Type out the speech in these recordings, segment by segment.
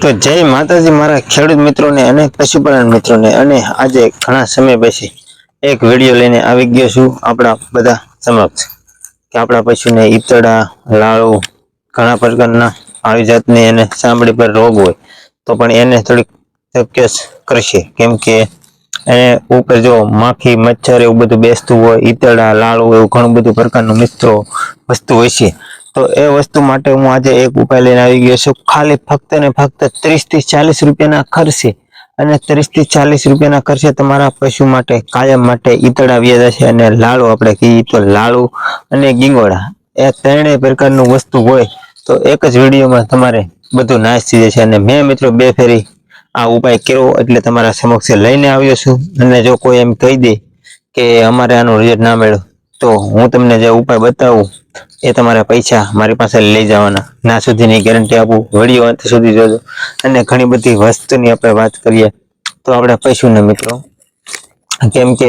તો જય માતાજી, મારા ખેડૂત મિત્રોને અને પશુપાલન મિત્રોને અને આજે ઘણા સમય પછી એક વીડિયો લઈને આવી ગયો છું. આપણા બધા સમક્ષ કે આપણા પશુને ઈતડા, લાળુ, ઘણા પ્રકારના આવી જાતની એને ચામડી પર રોગ હોય તો પણ એને થોડીક ચોક્કસ કરશે. કેમ કે એને ઉપર જો માખી, મચ્છર એવું બધું બેસતું હોય, ઈતડા, લાળુ એવું ઘણું બધું પ્રકારનું મિત્રો વસ્તુ હોય છે. તો એ વસ્તુ માટે હું આજે એક ઉપાય લઈને આવી ગયો છું. ખાલી ફક્ત ને ફક્ત ત્રીસથી ચાલીસ રૂપિયાના ખર્ચે અને ત્રીસથી ચાલીસ રૂપિયાના ખર્ચે તમારા પશુ માટે, કાયમ માટે ઈતળા વ્યા જશે અને લાડુ આપણે કહીએ તો લાડુ અને ગીંગોળા. એ ત્રણેય પ્રકારનું વસ્તુ હોય તો એક જ વિડીયોમાં તમારે બધું નાશ થઈ જશે અને મેં મિત્રો બે ફેરી આ ઉપાય કર્યો એટલે તમારા સમક્ષ લઈને આવ્યો છું. અને જો કોઈ એમ કહી દે કે અમારે આનું રિઝલ્ટ ના મળ્યું તો હું તમને જે ઉપાય બતાવું, એ તમારા પૈસા મારી પાસે લઈ જવાના. ના સુધીની ગેરંટી આપું વીડિયો અંત સુધી જોજો. અને ઘણી બધી વસ્તુની આપણે વાત કરીએ, તો આપણે પશુને મિત્રો કેમ કે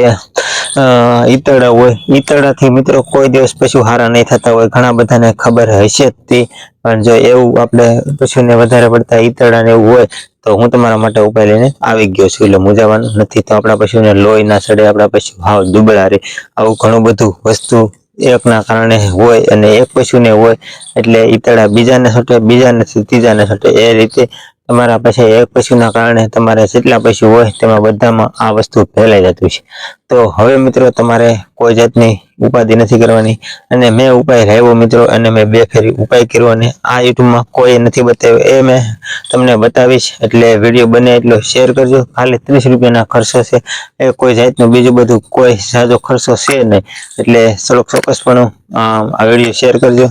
ઈતળા હોય, ઈતળાથી મિત્રો કોઈ દિવસ પશુ હારા નહીં થતા હોય, ઘણા બધાને ખબર હશે જ તે. પણ જો એવું આપણે પશુને વધારે પડતા ઈતળા એવું હોય, તો હું તમારા માટે ઉપાય લઈને આવી ગયો છું. એટલે મૂંઝાવાનું નથી તો આપણા પશુને લોહી ના સડે, આપણા પશુ હાવ દુબળા રહે આવું ઘણું બધું વસ્તુ એકના કારણે હોય અને એક પશુને હોય, એટલે ઈતળા બીજાને છોટે બીજાને ત્રીજાને છોટે એ રીતે તમારા પાસે એક પશુના કારણે તમારે જેટલા પશુ હોય તેમાં બધામાં આ વસ્તુ ફેલાઈ જતું છે. તો હવે મિત્રો તમારે કોઈ જાતની ઉપાધિ નથી કરવાની અને મેં ઉપાય રહેવો મિત્રો અને મેં બે ફેરી ઉપાય કર્યો અને આ યુટ્યુબમાં કોઈ નથી બતાવ્યો એ મેં તમને બતાવીશ. એટલે વીડિયો બને એટલો શેર કરજો. ખાલી ત્રીસ રૂપિયાના ખર્ચો છે. એ કોઈ જાતનું બીજું બધું કોઈ સાજો ખર્ચો છે નહીં. એટલે ચલો ચોક્કસપણું આ વીડિયો શેર કરજો.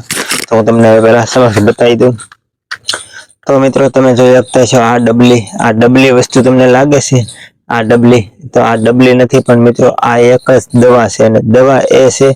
તો હું તમને પહેલા સમક્ષ બતાવી દઉં. તો મિત્રો તમે જોઈ શકતા છો આ ડબલી. આ ડબલી વસ્તુ તમને લાગે છે? આ ડબલી. તો આ ડબલી નથી, પણ મિત્રો આ એક જ દવા છે. અને દવા એ છે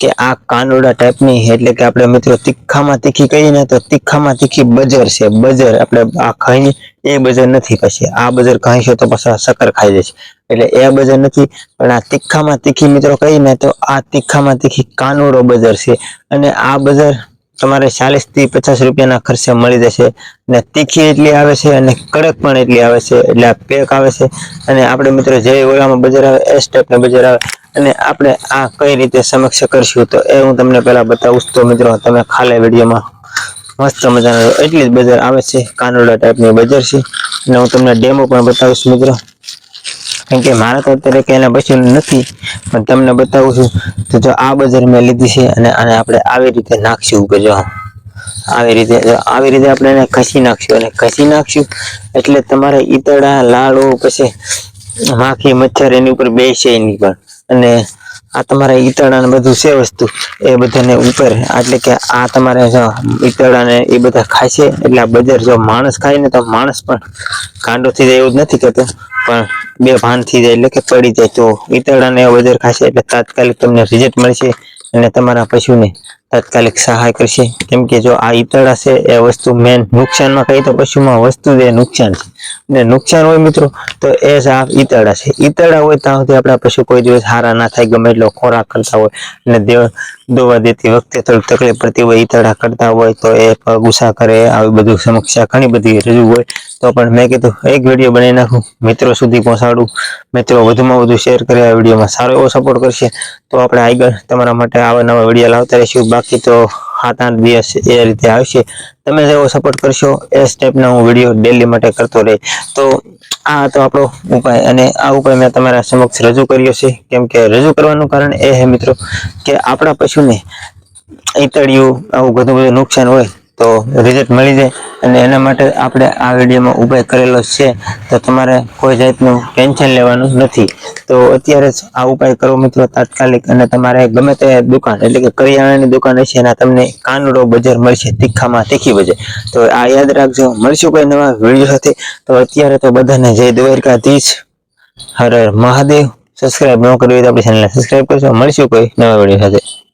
કે આ કાનુડા ટાઈપની એટલે કે આપણે મિત્રો તીખામાં તીખી કહીએ ને તો તીખામાં તીખી બજર છે. બજર આપણે આ ખાઈ એ બજર નથી પછી આ બજર ખાઈશો તો પછી સકર ખાઈ જશે. એટલે એ બજર નથી, પણ આ તીખામાં તીખી મિત્રો કહીએ ને તો આ તીખામાં તીખી કાનુડો બજર છે. અને આ બજર તમારે ચાલીસથી પચાસ રૂપિયાના ખર્ચે મળી જશે અને તીખી એટલી આવે છે અને કડક પણ એટલી આવે છે, એટલે આ પેક આવે છે. અને આપણે મિત્રો જે ઓલામાં બજાર આવે, એ સ્ટેપને બજાર આવે. અને આપણે આ કઈ રીતે સમક્ષ કરશું તો એ હું તમને પહેલા બતાવું તો મિત્રો તમે ખાલી વિડીયોમાં મસ્ત મજાનો એટલી જ બજાર આવે છે, કાનોડા ટાઈપની બજાર છે. અને હું તમને ડેમો પણ બતાવીશ મિત્રો. કેમ કે મારા તો અત્યારે કે એના પછી નથી, પણ તમને બતાવું છું તો જો આ બજાર મેં લીધી છે અને આને આપણે આવી રીતે નાખશું ઉપર જો આવી રીતે આવી રીતે આપણે એને ઘસી નાખશું અને ઘસી નાખશું એટલે તમારે ઈતળા, લાડુ, પછી માખી, મચ્છર એની ઉપર બેસે એની પર અને આ તમારા ઈતળા ને બધું છે વસ્તુ એ બધાને ઉપર, એટલે કે આ તમારે જો ઈતળાને એ બધા ખાશે એટલે આ બજાર જો માણસ ખાય ને તો માણસ પણ કાંડો થઈ જાય એવું જ નથી કહેતો પણ બે ભાન થઈ જાય એટલે કે પડી જાય. તો ઈતળાને ને બજાર ખાશે એટલે તાત્કાલિક તમને રિઝલ્ટ મળશે અને તમારા પશુને તાત્કાલિક સહાય કરશે. કેમ કે જો આ ઈતળા છે, એ વસ્તુ મેન નુકસાનમાં કહીએ તો પશુમાં વસ્તુ જે નુકસાન છે. ને નુકસાન હોય મિત્રો, તો એ આ ઈતળા છે. ઈતળા હોય ત્યાં સુધી આપણા પશુ કોઈ દિવસ હારા ના થાય, ગમે એટલો ખોરાક કરતા હોય અને દેવ દોવા દેતી વખતે થોડી તકલીફ પડતી હોય ઈતળા કરતા હોય, તો એ ગુસ્સા કરે, આવી બધું સમસ્યા ઘણી બધી રજૂ હોય. તો પણ મેં કીધું, એક વીડિયો બનાવી નાખું, મિત્રો સુધી પહોંચાડું. મિત્રો વધુમાં વધુ શેર કરે, આ વિડીયોમાં સારો એવો સપોર્ટ કરશે. તો આપણે આગળ તમારા માટે આવા નવા વીડિયો લાવતા રહીશું. બાકી તો સાત આઠ દિવસ એ રીતે આવશે. તમે જેવો સપોર્ટ કરશો, એ સ્ટેપના હું વીડિયો ડેલી માટે કરતો રહે તો આ હતો આપણો ઉપાય. અને આ ઉપાય મેં તમારા સમક્ષ રજૂ કર્યો છે. કેમ કે રજૂ કરવાનું કારણ એ છે મિત્રો, કે આપણા પશુને ઈતળિયું, આવું ઘણું બધું નુકસાન હોય તો રિઝલ્ટ મળી જાય અને એના માટે આપણે આ વિડીયોમાં ઉપાય કરેલો છે. તો તમારે કોઈ જાતનું ટેન્શન લેવાનું નથી. તો અત્યારે જ આ ઉપાય કરો મિત્રો તાત્કાલિક અને તમારે ગમે તે દુકાન એટલે કે કરિયાણાની દુકાન હશે એના તમને કાનડો બજાર મળશે, તીખામાં તીખી બજાર. તો આ યાદ રાખજો, મળશું કોઈ નવા વીડિયો સાથે. તો અત્યારે તો બધાને જય દ્વારકાધીશ. હર હર મહાદેવ. સબસ્ક્રાઇબ ન કરવી તો આપણી ચેનલને સબસ્ક્રાઇબ કરશો મળશું કોઈ નવા વીડિયો સાથે.